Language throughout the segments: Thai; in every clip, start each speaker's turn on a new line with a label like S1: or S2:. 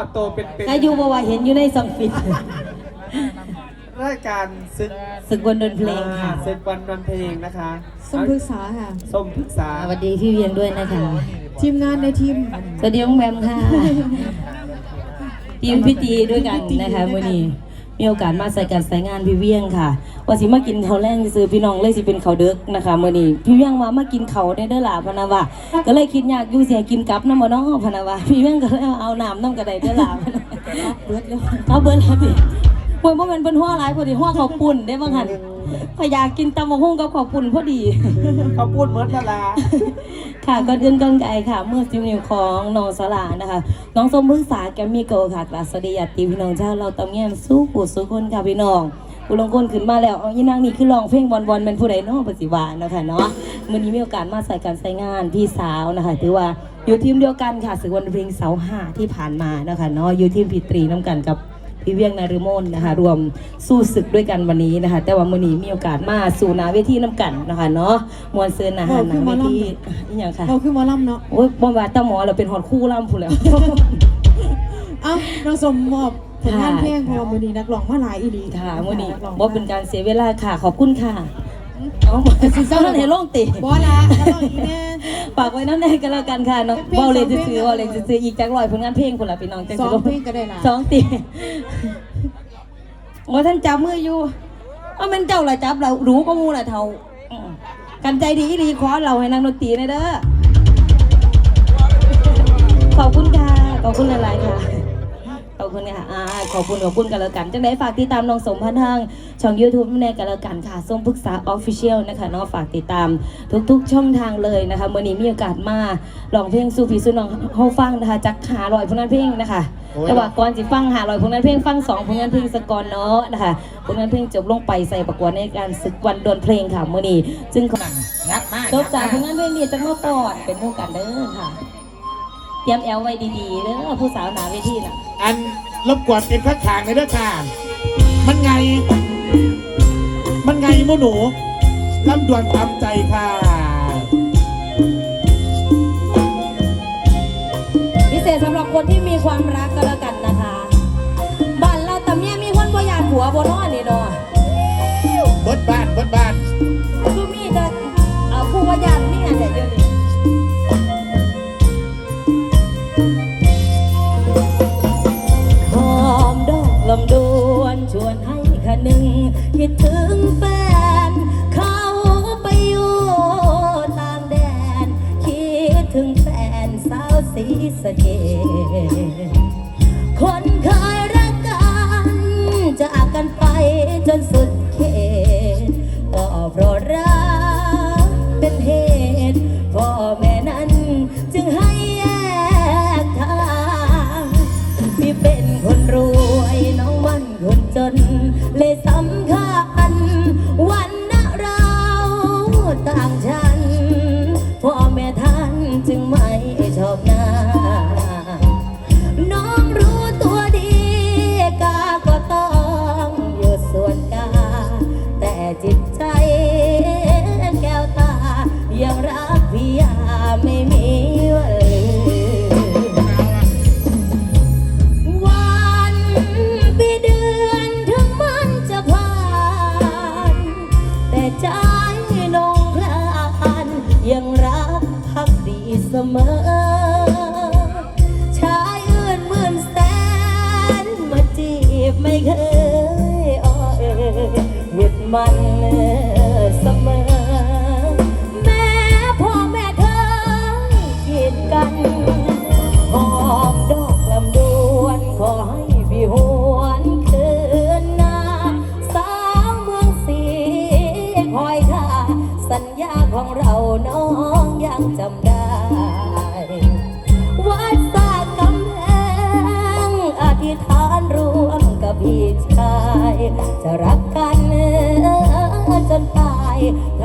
S1: มาพอโตเป็นเป็น
S2: ก็อยู่บ่ว่าเห็นอยู่ในซองฟิต
S1: รายการซึก
S2: ศึกบนดนเพลงค่ะ
S1: อ่าซึกวันวันเพลงนะคะ
S3: ส้มพึกษาค่ะ
S1: ส้มพึกษา
S2: สวัสดีพี่เวียงด้วยนะคะ
S3: ทีมงานในทีม
S2: สวัสดีน้องแบมค่ะ ทีมพิธีด้วยกันนะคะมื่อนี้ มีโอกาสมาใส่กันใส่งานพี่เวียงค่ะว่าสิมากินข้าวแรงซื้อพี่น้องเลยสิเป็นข้าวเด็กนะคะมื่อนี้พี่เวียงมามากินข้าวได้เด้อล่ะพะนะว่าก็เลยคิดอยากอยู่เสียกินกับน้ำมันน้อพะนะว่าพี่เวียงก็เลยเอาน้ำน้ำกระไดเด้อล่ะพะนะเบิดแล้วเอาเบิดแล้วดิเพิ่นบ่แม่นเพิ่นหัวหลายพอดีหัวข้าวปุ้นได้บ่หั่น พอยากกินตำบักหุ่งกับข้าวปุ้นพอดี
S1: เขาพูดเหมือนดารา
S2: ค่ะก่อนอื่นก่อนไกลค่ะ เมื่อซิวนิวของน้องสลานะคะ น้องสมพึกษาแกมมี่โกค่ะกราบสวัสดีญาติพี่น้องเจ้าเราตำแง้มสู้ปู่สู้คนค่ะพี่น้องผู้ลงคนขึ้นมาแล้วเอาอีนางนี่คือร้องเพลงบอลบอลเป็นผู้ใดเน้องปฏิวาเนาะค่ะเนาะมื่อนี้มีโอกาสมาใส่การใส่งานพี่สาวนะคะถือว่าอยู่ทีมเดียวกันค่ะศึกวันเพลงเสาห้าที่ผ่านมานะคะเนาะอยู่ทีมพีตรีน้ำกันกับ พี่เวียงนารุโมนนะคะรวมสู้ศึกด้วยกันวันนี้นะคะ แต่ว่ามื้อนี้มีโอกาสมาสู่หนาเวทีน้ำกันนะคะเนาะมวลเซินอาหารหนาเวทีอหย่างค่ะ
S3: เราคือหมอลำเนาะ
S2: โอ้ยบ่ว่าแตาหมอเราเป็นฮอดคู่ล่ำพู้นแหล้ว
S3: เอ้าเราสมมอบผลงานเพลงเพอมือนี้นักร้องมาหลายอีหลี
S2: ค่ะมื้อนี้
S3: กร้อง
S2: บ่เป็นการเสียเวลาค่ะขอบคุณค่ะ เอาสิเจ้าท่านให้ลงติ
S3: บอละนักร้องอีแน่
S2: ฝากไว้น้ำแน่กันแล้วกันค่ะน้อง
S3: เพลง
S2: เว้าเลย
S3: สองเพลง
S2: ซื่อๆเว้าเลยซื่อๆอีกจักรอยผลงานเพลงพุ่นละพี่น้องจัง
S3: สอ
S2: สิ
S3: งเพลงก็ได้ละ
S2: สองติว่าท่านจับมืออยู่ว่ามันเจ้าละจับเรารู้ก็มูละเท่าอืมกันใจดีอีหลีขอเราให้นางดนตรีหนอยเด้อขอบคุณค่ะขอบคุณหลายๆค่ะ ขอบคุณค่ะอ่าขอบคุณขอบคุณกันแล้วกันจังไดฝากติดตามน้องสมพันธ์ทางช่อง YouTube แน่กันแล้วกันค่ะส้มปรึกษาออฟฟิเชียลนะคะเน้องฝากติดตามทุกๆ ช่องทางเลยนะคะเมื่อนี้มีโอกาสมาลองเพลงสู่พี่สู่น้องเฮาฟังนะคะจากหาลอยผลงานเพลงนะคะ
S1: โอ้ย
S2: แต่ว่าก่อนสิฟังหาลอยผลงานเพลงฟังสองผลงานเพลงสกอนเนาะนะคะผลงานเพลงจบลงไปใส่ประกวดในการศึกวันดนเพลงค่ะเมื่อนี้ซึ่ง
S1: ยัดมาก
S2: จบจากผลงานเพลงนี้จะมาปอดเป็นหมู่กันเด้อค่ะเตรียมแอลไว้ดีๆเด้อผู้สาวหนาเวทีน่ะ
S4: อันรบกวนเป็นข้างขางเลยด้วยค่ะ มันไง มันไงมูหนูลำดวนตามใจค่ะ
S2: พิเศษสำหรับคนที่มีความรักก็แล้วกันนะคะบ้านเราตำเนี่ยมีคนบ่อยากผัวบ่นอนนี่เนาะ
S4: เบิดบ้านเบิดบ้าน
S2: คือมีแต่เอ่อผู้ว่าญาติมีอันใดเดียวนี้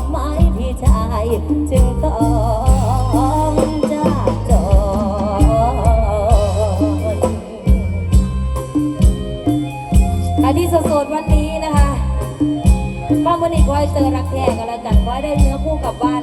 S2: ทำไม้พี่ชาย จึงต้องจากจรอาที่สดๆวันนี้นะคะมาวันนี้ขอให้เจอรักแท้กันแล้วกันขอให้ได้เนื้อคู่กลับบ้าน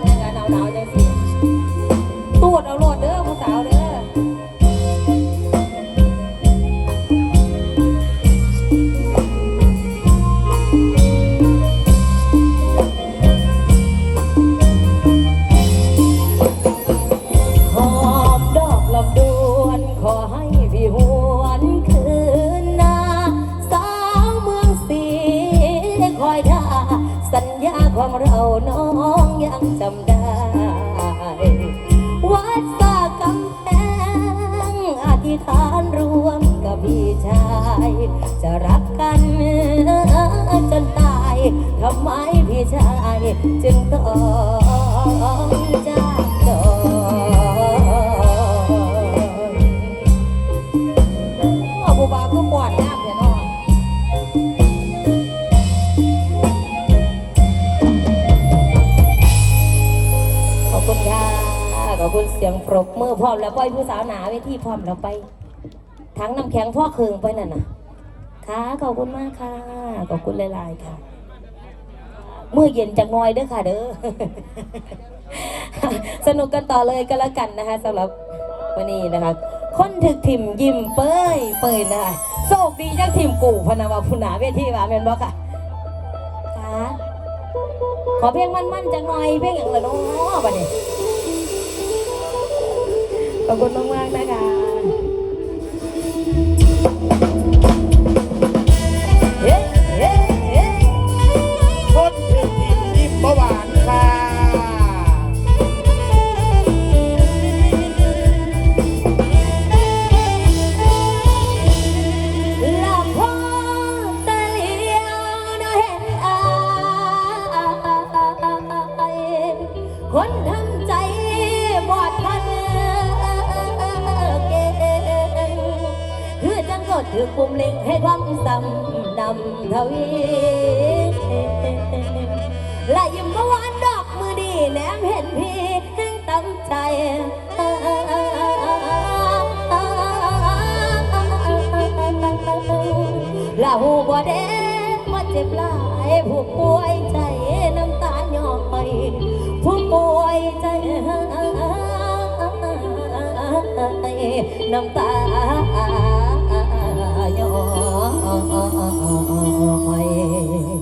S2: มแล้วไปผู้สาวหนาเวทีพร้อมเราไปทั้งน้ำแข็งพ่อเคืองไปนั่นนะค่ะขอบคุณมากค่ะขอบคุณหลายๆค่ะเมื่อเย็นจังน้อยเด้อค่ะเด้อสนุกกันต่อเลยก็แล้วกันนะคะสำหรับวันนี้นะคะคนถึกถิ่มยิ้มเป้ยเป้ยนะคะโชคดีจังถิ่มกูพนาวาพุนาเวทีว่าแม่นบ่ค่ะค่ะขอเพียงมั่นๆจากน้อยเพียงอย่างละน้อบัดนี้ ขอบคุณมากๆนะคะ
S4: บ่
S2: แดงมาเจ็บลายผู้ป่วยใจน้ำตาหยอกไป ผู้ป่วยใจน้ำตาหยอก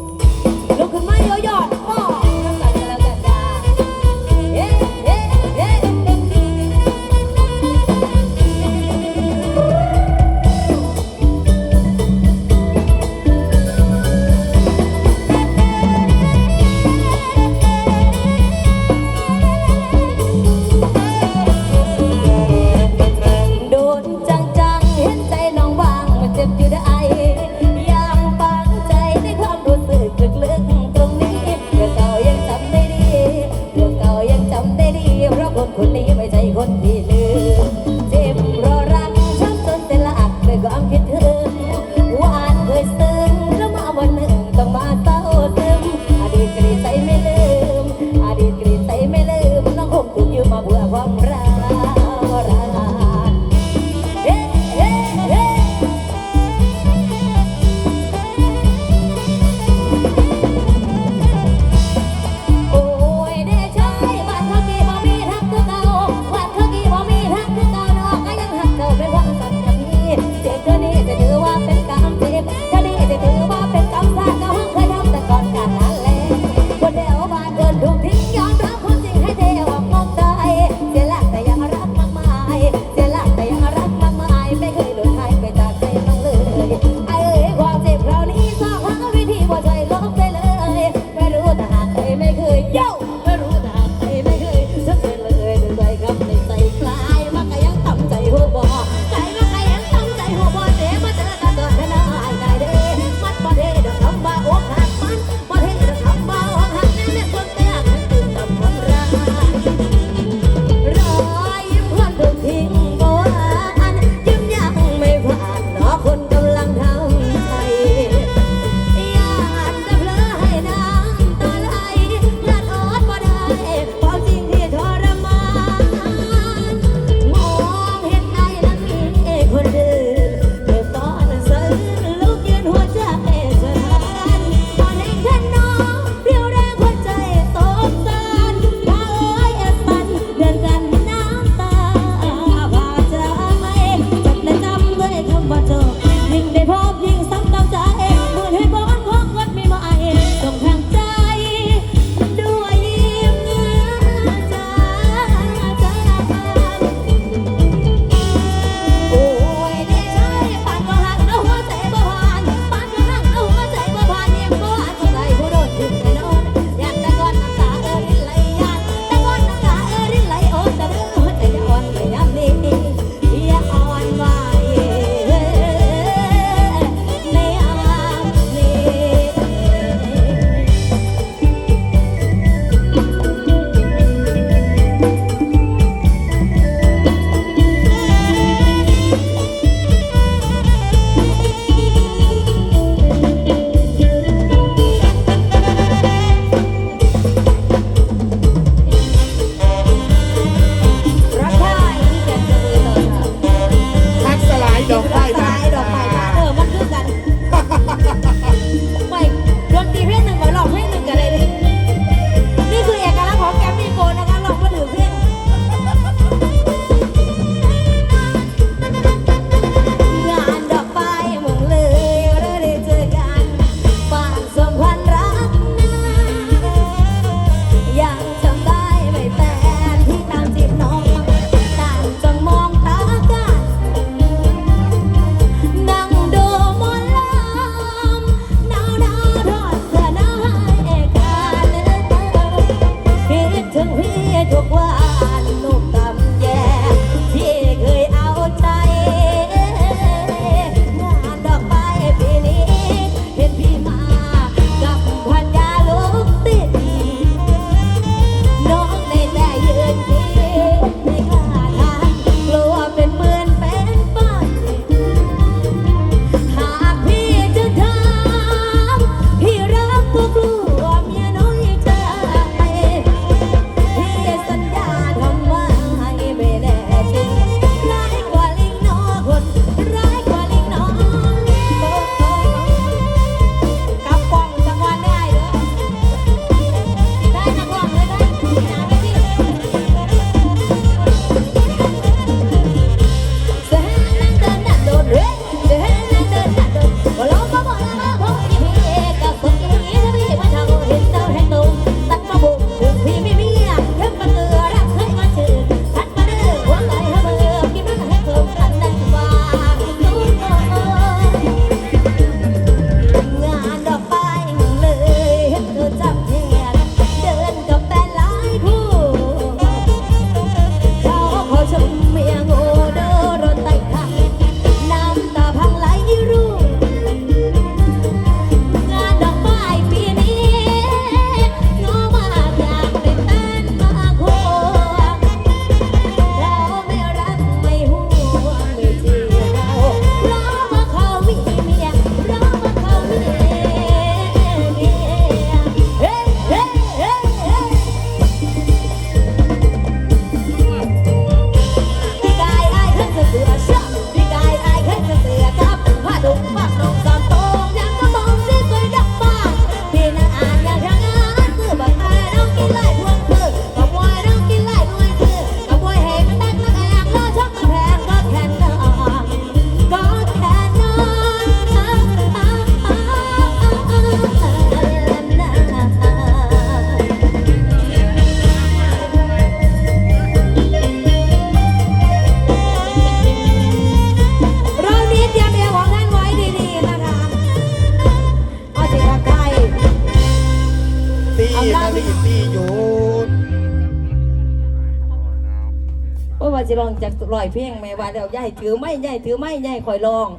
S2: สิร้องจากร้อยเพลงแม่ว่าแล้วยายถือไม้ยายถือไม้ยายคอยร้อง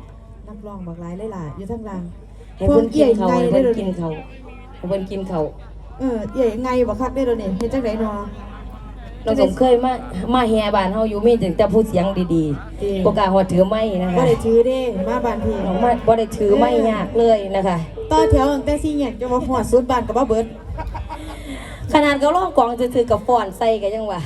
S3: นักร้องบักหลายหลายๆอยู่ทั้งล่าง
S2: ให้เพิ่นกินเขา
S3: พว
S2: ให้
S3: เอี่
S2: เพิ่
S3: ย
S2: น
S3: ไง
S2: กินเขาให้เพิ่นกินเขา
S3: เออเอี่ยไงบ่คักได้อเดี๋ยวนี้เฮ็ดจังได๋เนาะ
S2: เราสมเคยมา มาแห่บ้านเฮาอยู่มีแต่แต่ผู้เสียงดี
S3: ดี
S2: ๆบ่กล้าฮอดถือไม้นะ
S3: บ่
S2: คะ
S3: ได้ถือเด้มาบ้านพี่
S2: เรามาบ่ได้ถือไม้ยากเลยนะคะ
S3: ต่อแถวตั้งแต่4แยกจนว่าฮอดสุดบ้านก็บ่เบิด
S2: ขนาดเขาร้องกลองซื่อๆกับฟ้อนใส่ก็ยังว่า